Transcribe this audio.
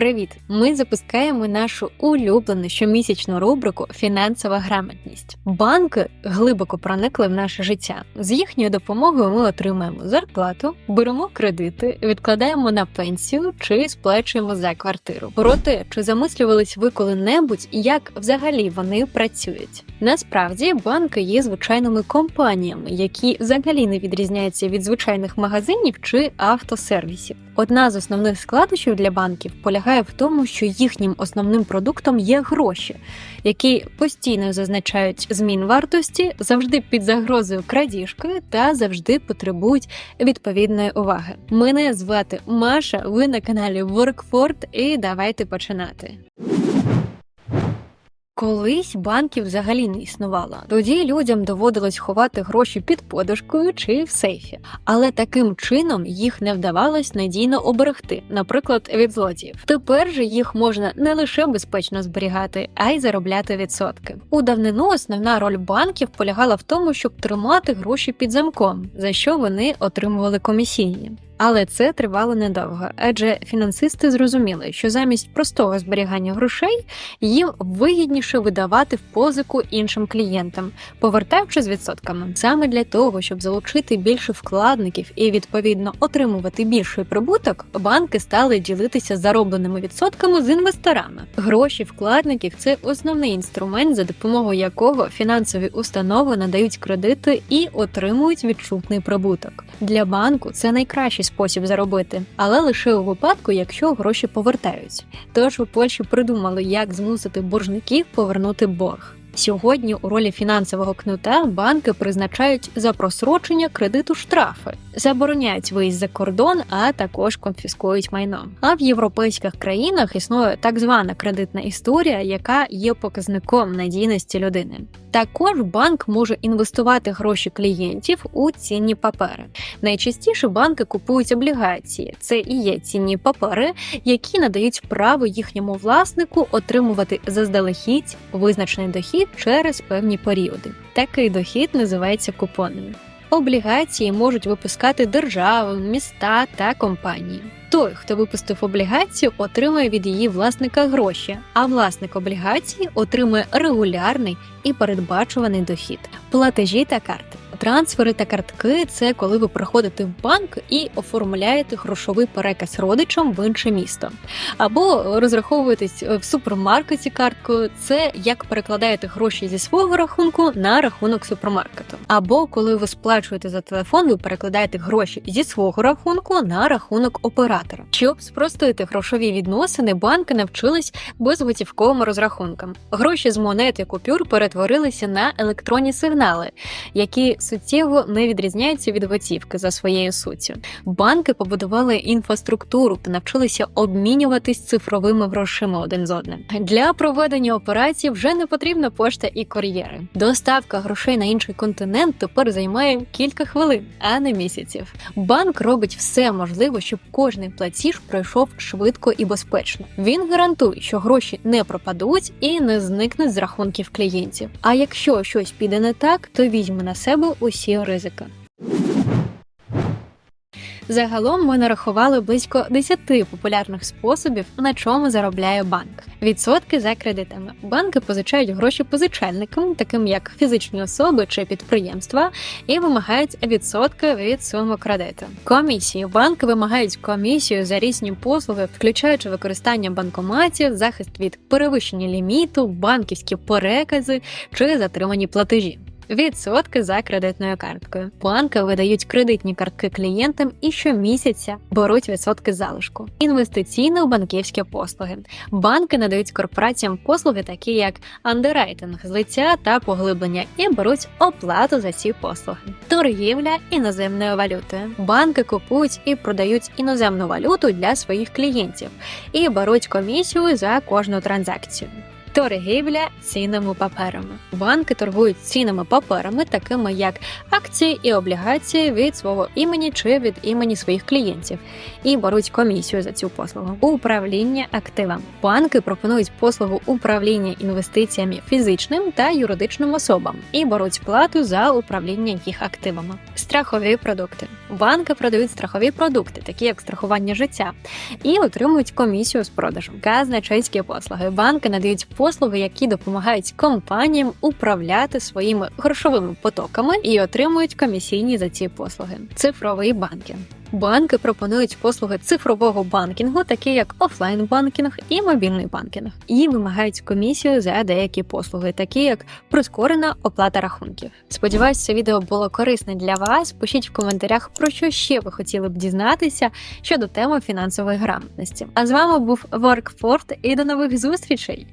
Привіт! Ми запускаємо нашу улюблену щомісячну рубрику Фінансова грамотність. Банки глибоко проникли в наше життя. З їхньою допомогою ми отримаємо зарплату, беремо кредити, відкладаємо на пенсію чи сплачуємо за квартиру. Проте чи замислювались ви коли-небудь, як взагалі вони працюють? Насправді банки є звичайними компаніями, які взагалі не відрізняються від звичайних магазинів чи автосервісів. Одна з основних складочів для банків полягає в тому, що їхнім основним продуктом є гроші, які постійно зазначають змін вартості, завжди під загрозою крадіжки та завжди потребують відповідної уваги. Мене звати Маша. Ви на каналі Workford і давайте починати. Колись банків взагалі не існувало. Тоді людям доводилось ховати гроші під подушкою чи в сейфі, але таким чином їх не вдавалось надійно оберегти, наприклад, від злодіїв. Тепер же їх можна не лише безпечно зберігати, а й заробляти відсотки. У давнину основна роль банків полягала в тому, щоб тримати гроші під замком, за що вони отримували комісійні. Але це тривало недовго, адже фінансисти зрозуміли, що замість простого зберігання грошей їм вигідніше видавати в позику іншим клієнтам, повертаючи з відсотками. Саме для того, щоб залучити більше вкладників і відповідно отримувати більший прибуток, банки стали ділитися заробленими відсотками з інвесторами. Гроші вкладників це основний інструмент, за допомогою якого фінансові установи надають кредити і отримують відчутний прибуток. Для банку це найкращий спосіб заробити, але лише у випадку, якщо гроші повертаються. Тож у Польщі придумали, як змусити боржників повернути борг. Сьогодні у ролі фінансового кнута банки призначають за просрочення кредиту штрафи, забороняють виїзд за кордон, а також конфіскують майно. А в європейських країнах існує так звана кредитна історія, яка є показником надійності людини. Також банк може інвестувати гроші клієнтів у цінні папери. Найчастіше банки купують облігації. Це і є цінні папери, які надають право їхньому власнику отримувати заздалегідь визначений дохід через певні періоди. Такий дохід називається купонами. Облігації можуть випускати держави, міста та компанії. Той, хто випустив облігацію, отримує від її власника гроші, а власник облігації отримує регулярний і передбачуваний дохід, платежі та карти. Трансфери та картки це коли ви приходите в банк і оформляєте грошовий переказ родичам в інше місто, або розраховуєтесь в супермаркеті карткою. Це як перекладаєте гроші зі свого рахунку на рахунок супермаркету. Або коли ви сплачуєте за телефон, ви перекладаєте гроші зі свого рахунку на рахунок оператора. Щоб спростити грошові відносини, банки навчились безготівковим розрахункам. Гроші з монет і купюр перетворилися на електронні сигнали, які суттєво не відрізняються від готівки за своєю суттю. Банки побудували інфраструктуру та навчилися обмінюватись цифровими грошима один з одним. Для проведення операцій вже не потрібна пошта і кур'єри. Доставка грошей на інший континент тепер займає кілька хвилин, а не місяців. Банк робить все можливе, щоб кожний платіж пройшов швидко і безпечно. Він гарантує, що гроші не пропадуть і не зникнуть з рахунків клієнтів. А якщо щось піде не так, то візьме на себе усі ризики. Загалом ми нарахували близько 10 популярних способів, на чому заробляє банк. Відсотки за кредитами. Банки позичають гроші позичальникам, таким як фізичні особи чи підприємства, і вимагають відсотки від суми кредиту. Комісії банки вимагають комісію за різні послуги, включаючи використання банкоматів, захист від перевищення ліміту, банківські перекази чи затримані платежі відсотки за кредитною карткою. Банки видають кредитні картки клієнтам і щомісяця беруть відсотки залишку. Інвестиційно-банківські послуги. Банки надають корпораціям послуги, такі як андеррайтинг, злиття та поглиблення, і беруть оплату за ці послуги. Торгівля іноземною валютою. Банки купують і продають іноземну валюту для своїх клієнтів і беруть комісію за кожну транзакцію. Торгівля цінними паперами. Банки торгують цінними паперами, такими як акції і облігації від свого імені чи від імені своїх клієнтів, і беруть комісію за цю послугу. Управління активами. Банки пропонують послугу управління інвестиціями фізичним та юридичним особам і беруть плату за управління їх активами. Страхові продукти. Банки продають страхові продукти, такі як страхування життя, і отримують комісію з продажу. Казначейські послуги. Банки надають послуги, які допомагають компаніям управляти своїми грошовими потоками і отримують комісійні за ці послуги. Цифровий банкінг. Банки пропонують послуги цифрового банкінгу, такі як офлайн-банкінг і мобільний банкінг, і вимагають комісію за деякі послуги, такі як прискорена оплата рахунків. Сподіваюсь, це відео було корисне для вас. Пишіть в коментарях, про що ще ви хотіли б дізнатися щодо теми фінансової грамотності. А з вами був Воркфорд і до нових зустрічей!